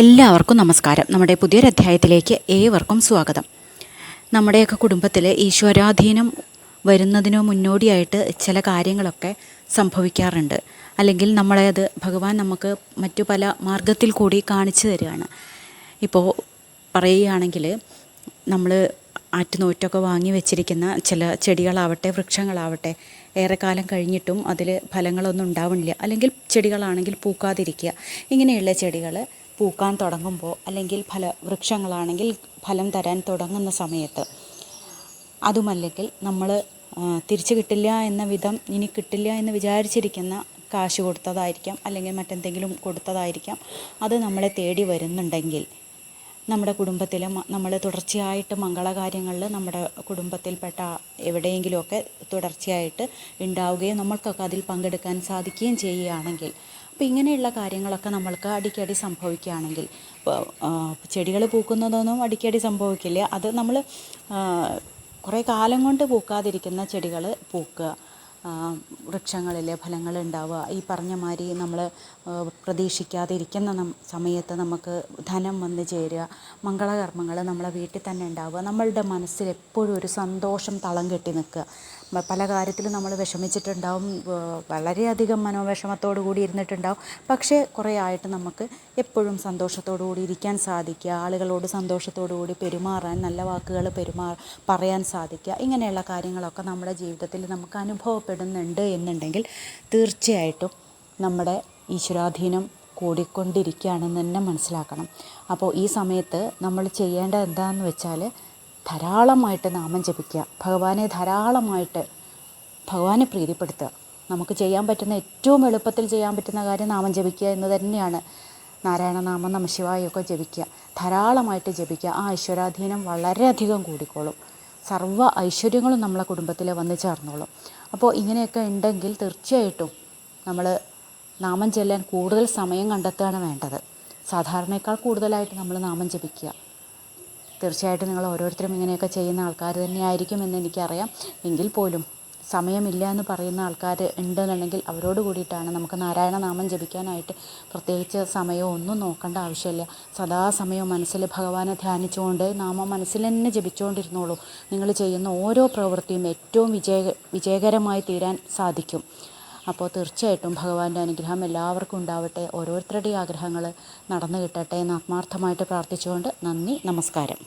എല്ലാവർക്കും നമസ്കാരം. നമ്മുടെ പുതിയൊരധ്യായത്തിലേക്ക് ഏവർക്കും സ്വാഗതം. നമ്മുടെയൊക്കെ കുടുംബത്തിൽ ഈശ്വരാധീനം വരുന്നതിനോ മുന്നോടിയായിട്ട് ചില കാര്യങ്ങളൊക്കെ സംഭവിക്കാറുണ്ട്. അല്ലെങ്കിൽ നമ്മളെ അത് ഭഗവാൻ നമുക്ക് മറ്റു പല മാർഗത്തിൽ കൂടി കാണിച്ചു തരികയാണ്. ഇപ്പോൾ പറയുകയാണെങ്കിൽ നമ്മൾ ആറ്റുനോറ്റൊക്കെ വാങ്ങി വെച്ചിരിക്കുന്ന ചില ചെടികളാവട്ടെ വൃക്ഷങ്ങളാവട്ടെ ഏറെക്കാലം കഴിഞ്ഞിട്ടും അതിൽ ഫലങ്ങളൊന്നും ഉണ്ടാവുന്നില്ല അല്ലെങ്കിൽ ചെടികളാണെങ്കിൽ പൂക്കാതിരിക്കുക. ഇങ്ങനെയുള്ള ചെടികൾ പൂക്കാൻ തുടങ്ങുമ്പോൾ അല്ലെങ്കിൽ ഫല വൃക്ഷങ്ങളാണെങ്കിൽ ഫലം തരാൻ തുടങ്ങുന്ന സമയത്ത് അതുമല്ലെങ്കിൽ നമ്മൾ തിരിച്ചു കിട്ടില്ല എന്ന വിധം ഇനി കിട്ടില്ല എന്ന് വിചാരിച്ചിരിക്കുന്ന കാശ് കൊടുത്തതായിരിക്കാം അല്ലെങ്കിൽ മറ്റെന്തെങ്കിലും കൊടുത്തതായിരിക്കാം. അത് നമ്മളെ തേടി വരുന്നുണ്ടെങ്കിൽ നമ്മുടെ കുടുംബത്തിൽ നമ്മൾ തുടർച്ചയായിട്ട് മംഗളകാര്യങ്ങളിൽ നമ്മുടെ കുടുംബത്തിൽപ്പെട്ട എവിടെയെങ്കിലുമൊക്കെ തുടർച്ചയായിട്ട് ഉണ്ടാവുകയും നമ്മൾക്കൊക്കെ അതിൽ പങ്കെടുക്കാൻ സാധിക്കുകയും ചെയ്യുകയാണെങ്കിൽ അപ്പോൾ ഇങ്ങനെയുള്ള കാര്യങ്ങളൊക്കെ നമ്മൾക്ക് അടിക്കടി സംഭവിക്കുകയാണെങ്കിൽ ചെടികൾ പൂക്കുന്നതൊന്നും അടിക്കടി സംഭവിക്കില്ല. അത് നമ്മൾ കുറേ കാലം കൊണ്ട് പൂക്കാതിരിക്കുന്ന ചെടികൾ പൂക്കുക. വൃക്ഷങ്ങളിൽ ഫലങ്ങൾ ഉണ്ടാവുക ഈ പറഞ്ഞ മാതിരി നമ്മൾ പ്രതീക്ഷിക്കാതിരിക്കുന്ന സമയത്ത് നമുക്ക് ധനം വന്ന് ചേരുക. മംഗളകർമ്മങ്ങൾ നമ്മളെ വീട്ടിൽ തന്നെ ഉണ്ടാവുക. നമ്മളുടെ മനസ്സിൽ എപ്പോഴും ഒരു സന്തോഷം തളം കെട്ടി നിൽക്കുക. പല കാര്യത്തിലും നമ്മൾ വിഷമിച്ചിട്ടുണ്ടാവും. വളരെയധികം മനോവിഷമത്തോടു കൂടി ഇരുന്നിട്ടുണ്ടാവും. പക്ഷേ കുറേ ആയിട്ട് നമുക്ക് എപ്പോഴും സന്തോഷത്തോടു കൂടി ഇരിക്കാൻ സാധിക്കുക. ആളുകളോട് സന്തോഷത്തോടു കൂടി പെരുമാറാൻ നല്ല വാക്കുകൾ പെരുമാ പറയാൻ സാധിക്കുക. ഇങ്ങനെയുള്ള കാര്യങ്ങളൊക്കെ നമ്മുടെ ജീവിതത്തിൽ നമുക്ക് അനുഭവപ്പെടുന്നുണ്ട് എന്നുണ്ടെങ്കിൽ തീർച്ചയായിട്ടും നമ്മുടെ ഈശ്വരാധീനം കൂടിക്കൊണ്ടിരിക്കുകയാണെന്ന് തന്നെ മനസ്സിലാക്കണം. അപ്പോൾ ഈ സമയത്ത് നമ്മൾ ചെയ്യേണ്ടത് എന്താണെന്ന് വെച്ചാൽ ധാരാളമായിട്ട് നാമം ജപിക്കുക. ഭഗവാനെ ധാരാളമായിട്ട് ഭഗവാനെ പ്രീതിപ്പെടുത്തുക. നമുക്ക് ചെയ്യാൻ പറ്റുന്ന ഏറ്റവും എളുപ്പത്തിൽ ചെയ്യാൻ പറ്റുന്ന കാര്യം നാമം ജപിക്കുക എന്ന് തന്നെയാണ്. നാരായണ നാരായണനാമം നമശിവായൊക്കെ ജപിക്കുക. ധാരാളമായിട്ട് ജപിക്കുക. ആ ഐശ്വരാധീനം വളരെയധികം കൂടിക്കോളും. സർവ ഐശ്വര്യങ്ങളും നമ്മളെ കുടുംബത്തിൽ വന്നു ചേർന്നോളും. അപ്പോൾ ഇങ്ങനെയൊക്കെ ഉണ്ടെങ്കിൽ തീർച്ചയായിട്ടും നമ്മൾ നാമം ചെല്ലാൻ കൂടുതൽ സമയം കണ്ടെത്തുകയാണ് വേണ്ടത്. സാധാരണയേക്കാൾ കൂടുതലായിട്ട് നമ്മൾ നാമം ജപിക്കുക. തീർച്ചയായിട്ടും നിങ്ങൾ ഓരോരുത്തരും ഇങ്ങനെയൊക്കെ ചെയ്യുന്ന ആൾക്കാർ തന്നെയായിരിക്കും എന്ന് എനിക്കറിയാം. എങ്കിൽ പോലും സമയമില്ല എന്ന് പറയുന്ന ആൾക്കാർ ഉണ്ടെന്നുണ്ടെങ്കിൽ അവരോട് കൂടിയിട്ടാണ് നമുക്ക് നാരായണ നാമം ജപിക്കാനായിട്ട് പ്രത്യേകിച്ച് സമയമോ ഒന്നും നോക്കേണ്ട ആവശ്യമില്ല. സദാസമയം മനസ്സിൽ ഭഗവാനെ ധ്യാനിച്ചുകൊണ്ട് നാമം മനസ്സിൽ തന്നെ ജപിച്ചുകൊണ്ടിരുന്നോളൂ. നിങ്ങൾ ചെയ്യുന്ന ഓരോ പ്രവൃത്തിയും ഏറ്റവും വിജയ വിജയകരമായി തീരാൻ സാധിക്കും. അപ്പോൾ തീർച്ചയായിട്ടും ഭഗവാന്റെ അനുഗ്രഹം എല്ലാവർക്കും ഉണ്ടാവട്ടെ. ഓരോരുത്തരുടെയും ആഗ്രഹങ്ങൾ നടന്നു കിട്ടട്ടെ എന്ന് ആത്മാർത്ഥമായിട്ട് പ്രാർത്ഥിച്ചുകൊണ്ട് നന്ദി നമസ്കാരം.